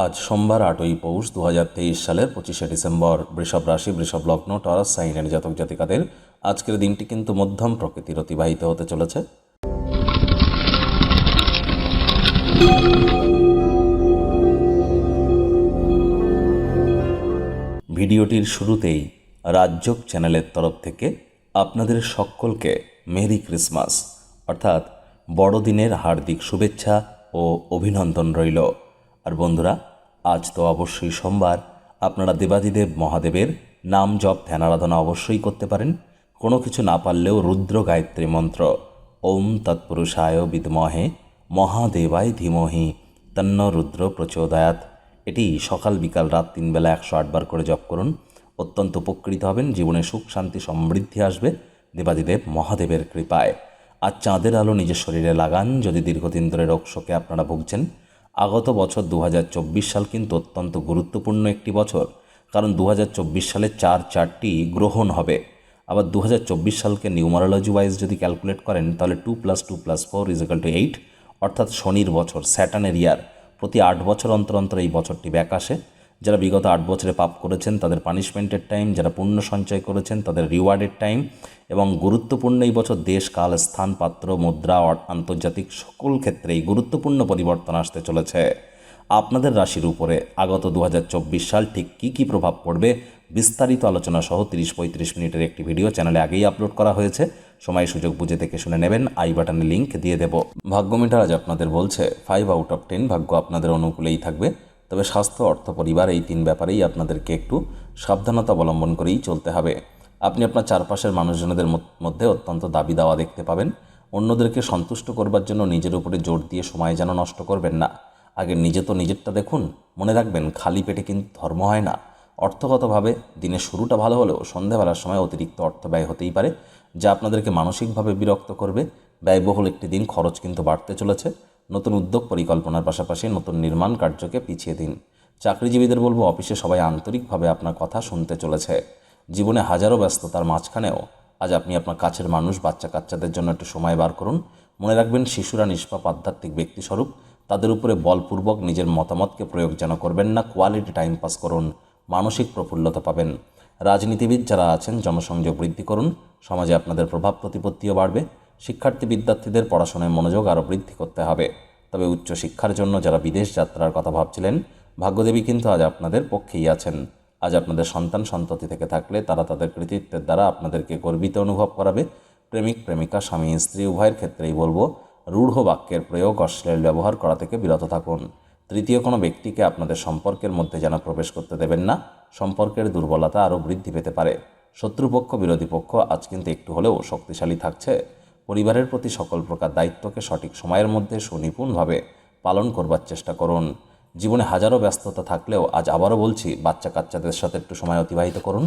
আজ সোমবার আটই পৌষ দু হাজার তেইশ সালের পঁচিশে ডিসেম্বর। বৃষভ রাশি, বৃষভ লগ্ন, টরাস সাইনের জাতক জাতিকাদের আজকের দিনটি কিন্তু মধ্যম প্রকৃতির অতিবাহিত হতে চলেছে। ভিডিওটির শুরুতেই রাজ্যক চ্যানেলের তরফ থেকে আপনাদের সকলকে মেরি ক্রিসমাস, অর্থাৎ বড়দিনের হার্দিক শুভেচ্ছা ও অভিনন্দন রইল। আর বন্ধুরা, আজ তো অবশ্যই সোমবার। আপনারা দেবাদিদেব মহাদেবের নাম জপ, ধ্যান আরাধনা অবশ্যই করতে পারেন। কোনো কিছু না পারলেও রুদ্র গায়ত্রী মন্ত্র, ওম তৎপুরুষায় বিদমহে মহাদেবায় ধীমহি তন্ন রুদ্র প্রচোদয়াত এটি সকাল বিকাল রাত তিন বেলা একশো আটবার করে জপ করুন। অত্যন্ত উপকৃত হবেন, জীবনে সুখ, শান্তি, সমৃদ্ধি আসবে দেবাদিদেব মহাদেবের কৃপায়। আর চাঁদের আলো নিজের শরীরে লাগান, যদি দীর্ঘদিন ধরে রোগ শোকে আপনারা ভুগছেন আগত বছর দু হাজার চব্বিশ সাল কিন্তু অত্যন্ত গুরুত্বপূর্ণ একটি বছর, কারণ দু হাজার চব্বিশ সালে চার চারটি গ্রহণ হবে। আবার দু হাজার চব্বিশ সালকে নিউমারোলজি ওয়াইজ যদি ক্যালকুলেট করেন, তাহলে two plus two plus four is equal to eight, অর্থাৎ শনির বছর স্যাটানের ইয়ার। প্রতি আট বছর অন্তর অন্তর এই বছরটি ব্যাক আসে। যারা বিগত আট বছরে পাপ করেছেন, তাদের পানিশমেন্টের টাইম যারা পুণ্য সঞ্চয় করেছেন, তাদের রিওয়ার্ডের টাইম এবং গুরুত্বপূর্ণ এই বছর দেশ, কাল, স্থান, পাত্র, মুদ্রা আন্তর্জাতিক সকল ক্ষেত্রেই গুরুত্বপূর্ণ পরিবর্তন আসতে চলেছে। আপনাদের রাশির উপরে আগত দু হাজার চব্বিশ সাল ঠিক কী কী প্রভাব পড়বে বিস্তারিত আলোচনা সহ তিরিশ পঁয়ত্রিশ মিনিটের একটি ভিডিও চ্যানেলে আগেই আপলোড করা হয়েছে। সময়, সুযোগ বুঝে দেখে শুনে নেবেন। আই বাটনে লিঙ্ক দিয়ে দেব। ভাগ্য মিটার আজ আপনাদের বলছে ফাইভ আউট অফ টেন ভাগ্য আপনাদের অনুকূলেই থাকবে। তবে স্বাস্থ্য, অর্থ, পরিবার এই তিন ব্যাপারেই আপনাদেরকে একটু সাবধানতা অবলম্বন করেই চলতে হবে। আপনি আপনার চারপাশের মানুষজনদের মধ্যে অত্যন্ত দাবি দাওয়া দেখতে পাবেন। অন্যদেরকে সন্তুষ্ট করবার জন্য নিজের উপরে জোর দিয়ে সময় যেন নষ্ট করবেন না। আগে নিজে তো নিজেরটা দেখুন, মনে রাখবেন খালি পেটে কিন্তু ধর্ম হয় না। অর্থগতভাবে দিনের শুরুটা ভালো হলেও সন্ধ্যাবেলার সময় অতিরিক্ত অর্থ ব্যয় হতেই পারে, যা আপনাদেরকে মানসিকভাবে বিরক্ত করবে। ব্যয়বহুল একটি দিন খরচ কিন্তু বাড়তে চলেছে। নতুন উদ্যোগ পরিকল্পনার পাশাপাশি নতুন নির্মাণ কার্যকে পিছিয়ে দিন। চাকরিজীবীদের বলব, অফিসে সবাই আন্তরিকভাবে আপনার কথা শুনতে চলেছে। জীবনে হাজারো ব্যস্ততার মাঝখানেও আজ আপনি আপনার কাছের মানুষ, বাচ্চা কাচ্চাদের জন্য একটু সময় বার করুন। মনে রাখবেন, শিশুরা নিষ্পাপ, আধ্যাত্মিক ব্যক্তিস্বরূপ। তাদের উপরে বলপূর্বক নিজের মতামতকে প্রয়োগ যেন করবেন না কোয়ালিটি টাইম পাস করুন, মানসিক প্রফুল্লতা পাবেন। রাজনীতিবিদ যারা আছেন, জনসংযোগ বৃদ্ধি করুন, সমাজে আপনাদের প্রভাব, প্রতিপত্তিও বাড়বে। শিক্ষার্থী বিদ্যার্থীদের পড়াশোনায় মনোযোগ আরও বৃদ্ধি করতে হবে। তবে উচ্চ শিক্ষার জন্য যারা বিদেশ যাত্রার কথা ভাবছিলেন, ভাগ্যদেবী কিন্তু আজ আপনাদের পক্ষেই আছেন। আজ আপনাদের সন্তান সন্ততি থেকে থাকলে তারা তাদের কৃতিত্বের দ্বারা আপনাদেরকে গর্বিত অনুভব করাবে। প্রেমিক, প্রেমিকা, স্বামী, স্ত্রী, উভয়ের ক্ষেত্রেই বলব, রূঢ় বাক্যের প্রয়োগ অশ্লীল ব্যবহার করা থেকে বিরত থাকুন। তৃতীয় কোনো ব্যক্তিকে আপনাদের সম্পর্কের মধ্যে যেন প্রবেশ করতে দেবেন না, সম্পর্কের দুর্বলতা আরও বৃদ্ধি পেতে পারে। শত্রুপক্ষ, বিরোধী পক্ষ আজ কিন্তু একটু হলেও শক্তিশালী থাকছে। পরিবারের প্রতি সকল প্রকার দায়িত্বকে সঠিক সময়ের মধ্যে সুনিপুণভাবে পালন করবার চেষ্টা করুন। জীবনে হাজারো ব্যস্ততা থাকলেও আজ আবারও বলছি বাচ্চা কাচ্চাদের সাথে একটু সময় অতিবাহিত করুন।